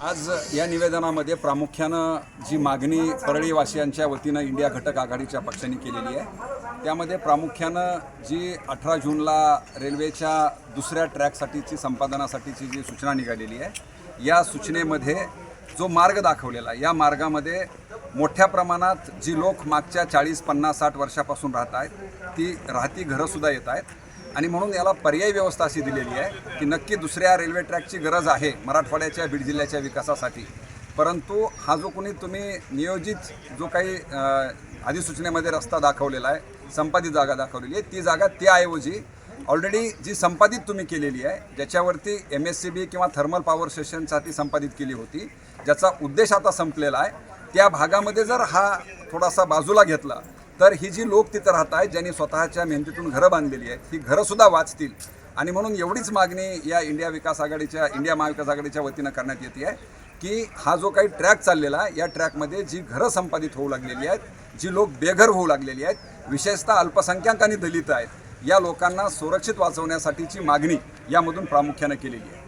आज या निवेदनामध्ये प्रामुख्यानं जी मागणी परळीवासियांच्या वतीनं इंडिया घटक आघाडीच्या पक्षांनी केलेली आहे त्यामध्ये प्रामुख्यानं जी अठरा जूनला रेल्वेच्या दुसऱ्या ट्रॅकसाठीची संपादनासाठीची जी सूचना निघालेली आहे या सूचनेमध्ये जो मार्ग दाखवलेला आहे या मार्गामध्ये मोठ्या प्रमाणात जी लोक मागच्या चाळीस पन्नास साठ वर्षापासून राहत आहेत ती राहती घरंसुद्धा येत आहेत. आणि म्हणून याला पर्यायी व्यवस्था अशी दिलेली आहे की नक्की दुसऱ्या रेल्वे ट्रॅकची गरज आहे मराठवाड्याच्या बीड जिल्ह्याच्या विकासासाठी. परंतु हा जो कोणी तुम्ही नियोजित जो काही अधिसूचनेमध्ये रस्ता दाखवलेला आहे संपादित जागा दाखवलेली आहे ती जागा त्याऐवजी ऑलरेडी जी संपादित तुम्ही केलेली आहे ज्याच्यावरती एम एस सी बी किंवा थर्मल पॉवर स्टेशनसाठी संपादित केली होती ज्याचा उद्देश आता संपलेला आहे त्या भागामध्ये जर हा थोडासा बाजूला घेतला तर ही जी लोक तिथं राहत आहेत ज्यांनी स्वतःच्या मेहनतीतून घरं बांधलेली आहेत ही घरंसुद्धा वाचतील. आणि म्हणून एवढीच मागणी या इंडिया विकास आघाडीच्या इंडिया महाविकास आघाडीच्या वतीनं करण्यात येते आहे की हा जो काही ट्रॅक चाललेला आहे या ट्रॅकमध्ये जी घरं संपादित होऊ लागलेली आहेत जी लोक बेघर होऊ लागलेली आहेत विशेषतः अल्पसंख्याक आणि दलित आहेत या लोकांना सुरक्षित वाचवण्यासाठीची मागणी यामधून प्रामुख्यानं केलेली आहे.